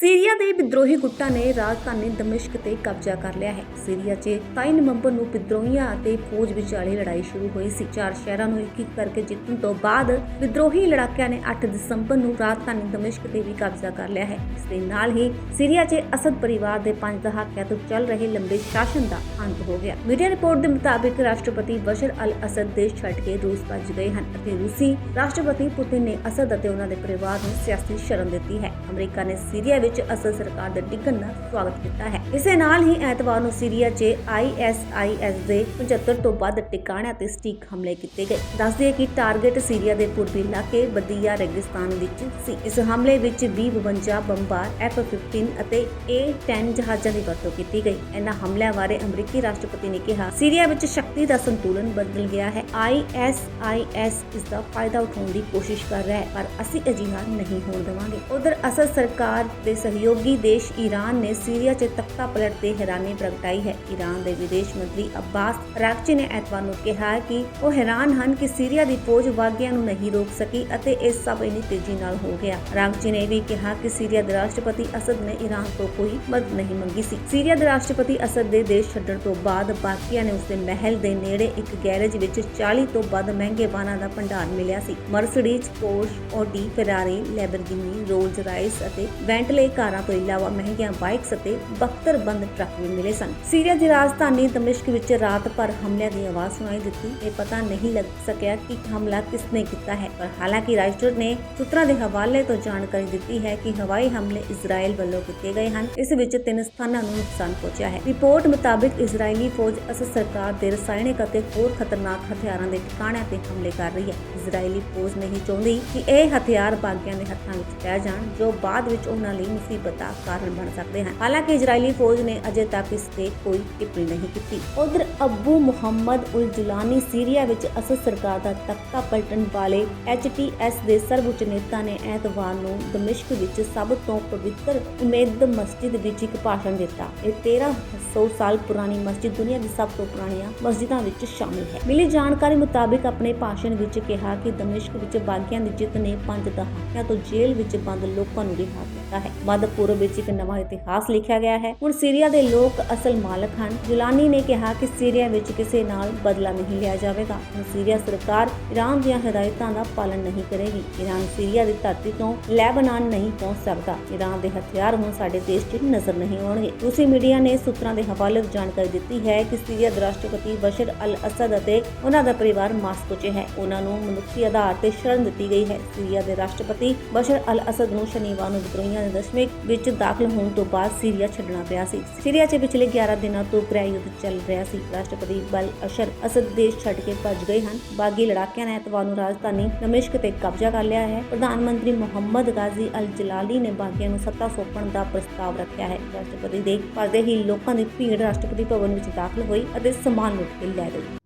Syria ਦੇ ਵਿਦਰੋਹੀ ਗੁੱਟਾਂ ਨੇ ਰਾਜਧਾਨੀ ਦਮਿਸ਼ਕ ਤੇ ਕਬਜ਼ਾ ਕਰ ਲਿਆ ਹੈ। ਸੀਰੀਆ 'ਚ 23 ਨਵੰਬਰ ਨੂੰ ਵਿਦਰੋਹੀਆਂ ਅਤੇ ਫੌਜ ਵਿਚਾਲੇ ਲੜਾਈ ਸ਼ੁਰੂ ਹੋਈ ਸੀ। ਚਾਰ ਸ਼ਹਿਰਾਂ ਨੂੰ ਇੱਕ ਇੱਕ ਕਰਕੇ ਜਿੱਤਣ ਤੋਂ ਬਾਅਦ ਵਿਦਰੋਹੀ ਲੜਾਕਿਆਂ ਨੇ 8 ਦਸੰਬਰ ਨੂੰ ਰਾਜਧਾਨੀ ਦਮਿਸ਼ਕ ਤੇ ਵੀ ਕਬਜ਼ਾ ਕਰ ਲਿਆ ਹੈ। ਇਸ ਦੇ ਨਾਲ ਹੀ ਸੀਰੀਆ 'ਚ ਅਸਦ ਪਰਿਵਾਰ ਦੇ ਪੰਜ ਦਹਾਕਿਆਂ ਤੋਂ ਚੱਲ ਰਹੇ ਲੰਬੇ ਸ਼ਾਸਨ ਦਾ ਅੰਤ ਹੋ ਗਿਆ। ਮੀਡੀਆ ਰਿਪੋਰਟ ਦੇ ਮੁਤਾਬਿਕ ਰਾਸ਼ਟਰਪਤੀ ਬਸ਼ਰ ਅਲ ਅਸਦ ਦੇਸ਼ ਛੱਡ ਕੇ ਰੂਸ ਭੱਜ ਗਏ ਹਨ ਅਤੇ ਰੂਸੀ ਰਾਸ਼ਟਰਪਤੀ ਪੁਤਿਨ ਨੇ ਅਸਦ ਅਤੇ ਉਹਨਾਂ ਦੇ ਪਰਿਵਾਰ ਨੂੰ ਸਿਆਸੀ ਸ਼ਰਨ ਦਿੱਤੀ ਹੈ। ਅਮਰੀਕਾ ਨੇ ਸੀਰੀਆ ਵਿੱਚ ਅਸਦ ਸਰਕਾਰ ਦੇ ਡਿੱਗਣ ਦਾ ਸਵਾਗਤ ਕੀਤਾ ਹੈ। ਇਸੇ ਨਾਲ ਹੀ ਐਤਵਾਰ ਨੂੰ ਸੀਰੀਆ 'ਚ ਆਈਐਸਆਈਐਸ ਦੇ 75 ਤੋਂ ਵੱਧ ਟਿਕਾਣਿਆਂ ਤੇ ਸਟੀਕ ਹਮਲੇ ਕੀਤੇ ਗਏ। ਦੱਸਦੇ ਕਿ ਟਾਰਗੇਟ ਸੀਰੀਆ ਦੇ ਪੂਰਬੀ ਇਲਾਕੇ ਬਦੀਆ ਰੇਗਿਸਤਾਨ ਵਿੱਚ ਸੀ। ਇਸ ਹਮਲੇ ਵਿੱਚ 20-52 ਬੰਬਾਰ F-15 ਅਤੇ A-10 ਜਹਾਜ਼ਾਂ ਦੀ ਵਰਤੋਂ ਕੀਤੀ ਗਈ। ਇਹਨਾਂ ਹਮਲਿਆਂ ਬਾਰੇ ਅਮਰੀਕੀ ਰਾਸ਼ਟਰਪਤੀ ਨੇ ਕਿਹਾ, ਸੀਰੀਆ ਵਿੱਚ ਸ਼ਕਤੀ ਦਾ ਸੰਤੁਲਨ ਬਦਲ ਗਿਆ ਹੈ। ISIS ਇਸ ਦਾ ਫਾਇਦਾ ਉਠਾਉਣ ਦੀ ਕੋਸ਼ਿਸ਼ ਕਰ ਰਿਹਾ ਹੈ, ਪਰ ਅਸੀਂ ਅਜਿਹਾ ਨਹੀਂ ਹੋਣ ਦੇਵਾਂਗੇ। ਉਧਰ ਅਸਲ ਸਰਕਾਰ ਦੇ ਸਹਿਯੋਗੀ ਦੇਸ਼ ਈਰਾਨ ਨੇ ਸੀਰੀਆ 'ਚ ਤਖਤਾ ਪਲਟ ਤੇ ਹੈਰਾਨੀ ਪ੍ਰਗਟਾਈ ਹੈ। ਈਰਾਨ ਦੇ ਵਿਦੇਸ਼ ਮੰਤਰੀ ਅੱਬਾਸ ਅਰਾਕਚੀ ਨੇ ਐਤਵਾਰ ਨੂੰ ਕਿਹਾ ਕਿ ਉਹ ਹੈਰਾਨ ਹਨ ਕਿ ਸੀਰੀਆ ਦੀ ਫੌਜ ਵਾਗਿਆਂ ਨੂੰ ਨਹੀਂ ਰੋਕ ਸਕੀ ਅਤੇ ਇਹ ਸਭ ਇੰਨੀ ਤੇਜ਼ੀ ਨਾਲ ਹੋ ਗਿਆ। ਅਰਾਕਚੀ ਨੇ ਵੀ ਕਿਹਾ ਕਿ ਸੀਰੀਆ ਦੇ ਰਾਸ਼ਟਰਪਤੀ ਅਸਦ ਨੇ ਈਰਾਨ ਤੋਂ ਕੋਈ ਮਦਦ ਨਹੀਂ ਮੰਗੀ ਸੀ। ਸੀਰੀਆ ਦੇ ਰਾਸ਼ਟਰਪਤੀ ਅਸਦ ਦੇ ਦੇਸ਼ ਛੱਡਣ ਤੋਂ ਬਾਅਦ ਬਾਕੀਆਂ ਨੇ ਉਸਦੇ ਮਹਿਲ ਦੇ ਨੇੜੇ ਇੱਕ ਗੈਰੇਜ ਵਿੱਚ 40 ਤੋਂ ਵੱਧ ਮਹਿੰਗੇ ਵਾਹਨਾਂ ਦਾ ਭੰਡਾਰ ਮਿਲਿਆ ਸੀ। Mercedes, Porsche, Audi, Ferrari, Lamborghini Rolls Royce ਅਤੇ ਵੈਂਟਲੇ ਕਾਰਾਂ ਤੋਂ ਇਲਾਵਾ ਮਹਿੰਗੀਆਂ ਬਾਈਕਸ ਅਤੇ 72 ਬੰਦ ਟਰੱਕ ਵੀ ਮਿਲੇ ਸਨ। ਸੀਰੀਆ ਦੀ ਰਾਜਧਾਨੀ ਦਮਿਸ਼ਕ ਵਿੱਚ ਰਾਤ ਭਰ ਹਮਲਿਆਂ ਦੀ ਆਵਾਜ਼ ਸੁਣਾਈ ਦਿੱਤੀ। ਇਹ ਪਤਾ ਨਹੀਂ ਲੱਗ ਸਕਿਆ ਕਿ ਹਮਲਾ ਕਿਸਨੇ ਕੀਤਾ ਹੈ, ਪਰ ਹਾਲਾਂਕਿ ਰਾਈਟਰ ਨੇ ਸੂਤਰਾਂ ਦੇ ਹਵਾਲੇ ਤੋਂ ਜਾਣਕਾਰੀ ਦਿੱਤੀ ਹੈ ਕਿ ਹਵਾਈ ਹਮਲੇ ਇਜ਼ਰਾਈਲ ਵੱਲੋਂ ਕੀਤੇ ਗਏ ਹਨ। ਇਸ ਵਿੱਚ ਤਿੰਨ ਸਥਾਨਾਂ ਨੂੰ ਨੁਕਸਾਨ ਪਹੁੰਚਿਆ ਹੈ। ਰਿਪੋਰਟ ਮੁਤਾਬਿਕ ਇਜ਼ਰਾਈਲੀ ਫੌਜ ਅਸਦ ਸਰਕਾਰ ਦੇ ਰਸਾਇਣਕ ਅਤੇ ਹੋਰ ਖਤਰਨਾਕ ਹਥਿਆਰਾਂ ਦੇ ਟਿਕਾਣਿਆਂ ਤੇ ਹਮਲੇ ਕਰ ਰਹੀ ਹੈ। ਇਜ਼ਰਾਈਲੀ ਫੌਜ ਨਹੀਂ ਚਾਹੁੰਦੀ ਕਿ ਇਹ ਹਥਿਆਰ ਬਾਗੀਆਂ ਦੇ ਹੱਥਾਂ ਵਿੱਚ ਪੈ ਜਾਣ, ਜੋ ਬਾਅਦ ਵਿੱਚ ਉਹਨਾਂ ਲਈ ਮੁਸੀਬਤ ਕਾਰਨ ਬਣ ਸਕਦੇ ਹਨ। ਹਾਲਾਂਕਿ ਇਜ਼ਰਾਈਲੀ ਫੌਜ ਨੇ ਅਜੇ ਤੱਕ ਇਸ ਤੇ ਕੋਈ ਟਿੱਪਣੀ ਨਹੀਂ ਕੀਤੀ। ਉਧਰ ਅਬੂ ਮੁਹੰਮਦ ਉਲ ਜੁਲਾਨੀ ਸੀਰੀਆ ਵਿੱਚ ਅਸਦ ਸਰਕਾਰ ਦਾ ਤਖਤਾ ਪਲਟਣ ਵਾਲੇ ਐਚਟੀਐਸ ਦੇ ਸਰਵਉੱਚ ਨੇਤਾ ਨੇ ਐਤਵਾਰ ਨੂੰ ਦਮਿਸ਼ਕ ਵਿੱਚ ਸਭ ਤੋਂ ਪਵਿੱਤਰ ਉਮੇਦ ਮਸਜਿਦ ਵਿੱਚ ਇੱਕ ਭਾਸ਼ਣ ਦਿੱਤਾ। ਇਹ 1300 ਸਾਲ ਪੁਰਾਣੀ ਮਸਜਿਦ ਦੁਨੀਆ ਦੀ ਸਭ ਤੋਂ ਪੁਰਾਣੀਆਂ ਮਸਜਿਦਾਂ ਵਿੱਚ ਸ਼ਾਮਿਲ ਹੈ। ਮਿਲੀ ਜਾਣਕਾਰੀ ਮੁਤਾਬਿਕ ਆਪਣੇ ਭਾਸ਼ਣ ਵਿੱਚ ਕਿਹਾ ਕਿ ਦਮਿਸ਼ਕ ਵਿੱਚ ਬਾਗੀਆਂ ਦੀ ਜਿੱਤ ਨੇ ਪੰਜ ਦਹਾਕਿਆਂ ਤੋਂ ਜੇਲ੍ਹ ਵਿੱਚ ਬੰਦ ਲੋਕਾਂ ਨੂੰ ਰਿਹਾ ਕੀਤਾ ਹੈ। ਮੱਧ ਪੂਰਬ ਵਿੱਚ ਇੱਕ ਨਵਾਂ ਇਤਿਹਾਸ ਲਿਖਿਆ ਗਿਆ ਹੈ। ਹੁਣ ਸੀਰੀਆ ਦੇ ਲੋਕ ਅਸਲ ਮਾਲਕ ਹਨ। ਜੁਲਾਨੀ ਨੇ ਕਿਹਾ ਕਿ ਸੀਰੀਆ ਵਿੱਚ ਕਿਸੇ ਨਾਲ ਬਦਲਾ ਨਹੀਂ ਲਿਆ ਜਾਵੇਗਾ। ਹੁਣ ਸੀਰੀਆ ਸਰਕਾਰ ਈਰਾਨ ਦੀਆਂ ਹਦਾਇਤਾਂ ਦਾ ਪਾਲਣ ਨਹੀਂ ਕਰੇਗੀ। ਈਰਾਨ ਸੀਰੀਆ ਦੀ ਧਰਤੀ ਤੋਂ ਲੈਬਨਾਨ ਨਹੀਂ ਪਹੁੰਚ ਸਕਦਾ। ਈਰਾਨ ਦੇ ਹਥਿਆਰ ਹੁਣ ਸਾਡੇ ਦੇਸ਼ 'ਚ ਨਜ਼ਰ ਨਹੀਂ ਆਉਣਗੇ। ਰੂਸੀ ਮੀਡੀਆ ਨੇ ਸੂਤਰਾਂ ਦੇ ਹਵਾਲੇ ਤੋਂ ਜਾਣਕਾਰੀ ਦਿੱਤੀ ਹੈ ਕਿ ਸੀਰੀਆ ਦੇ ਰਾਸ਼ਟਰਪਤੀ ਬਸ਼ਰ ਅਲ ਅਸਦ ਅਤੇ ਉਹਨਾਂ ਦਾ ਪਰਿਵਾਰ ਮਾਸਕੋ 'ਚ ਹੈ। ਉਹਨਾਂ ਨੂੰ ਮਨੁੱਖੀ ਆਧਾਰ ਤੇ ਸ਼ਰਨ ਦਿੱਤੀ ਗਈ ਹੈ। ਸੀਰੀਆ ਦੇ ਰਾਸ਼ਟਰਪਤੀ ਬਸ਼ਰ ਅਲ ਅਸਦ ਨੂੰ ਸ਼ਨੀਵਾਰ ਨੂੰ ਵਿਦਰੋਹੀਆਂ ਦੇ ਦਸ਼ਮੇ ਵਿੱਚ ਦਾਖਲ ਹੋਣ ਤੋਂ ਬਾਅਦ ਸੀਰੀਆ ਛੱਡਣਾ ਪਿਆ ਸੀ। ਸੀਰੀਆ 'ਚ ਪਿਛਲੇ 11 ਦਿਨਾਂ ਤੋਂ ਗ੍ਰਹਿ ਯੁੱਧ ਚੱਲ ਰਿਹਾ ਸੀ। ਰਾਸ਼ਟਰਪਤੀ ਬਲ ਅਸ਼ਰ ਅਸਦ ਦੇਸ਼ ਛੱਡ ਕੇ ਭੱਜ ਗਏ ਹਨ। ਬਾਗੀ ਲੜਾਕਿਆਂ ਨੇ ਐਤਵਾਰ ਨੂੰ ਰਾਜਧਾਨੀ ਨਮਿਸ਼ਕ ਤੇ ਕਬਜ਼ਾ ਕਰ ਲਿਆ ਹੈ। ਪ੍ਰਧਾਨ ਮੰਤਰੀ ਮੁਹੰਮਦ ਗਾਜ਼ੀ ਅਲ ਜਲਾਲੀ ਨੇ ਬਾਗੀਆਂ ਨੂੰ ਸੱਤਾ ਸੌਂਪਣ ਦਾ ਪ੍ਰਸਤਾਵ ਰੱਖਿਆ ਹੈ। ਰਾਸ਼ਟਰਪਤੀ ਦੇ ਪਰਦੇ ਹੀ ਲੋਕਾਂ ਦੀ ਭੀੜ ਰਾਸ਼ਟਰਪਤੀ ਭਵਨ ਵਿੱਚ ਦਾਖਲ ਹੋਈ ਅਤੇ ਸਮਾਨ ਲੁੱਟ ਕੇ ਲੈ ਗਈ।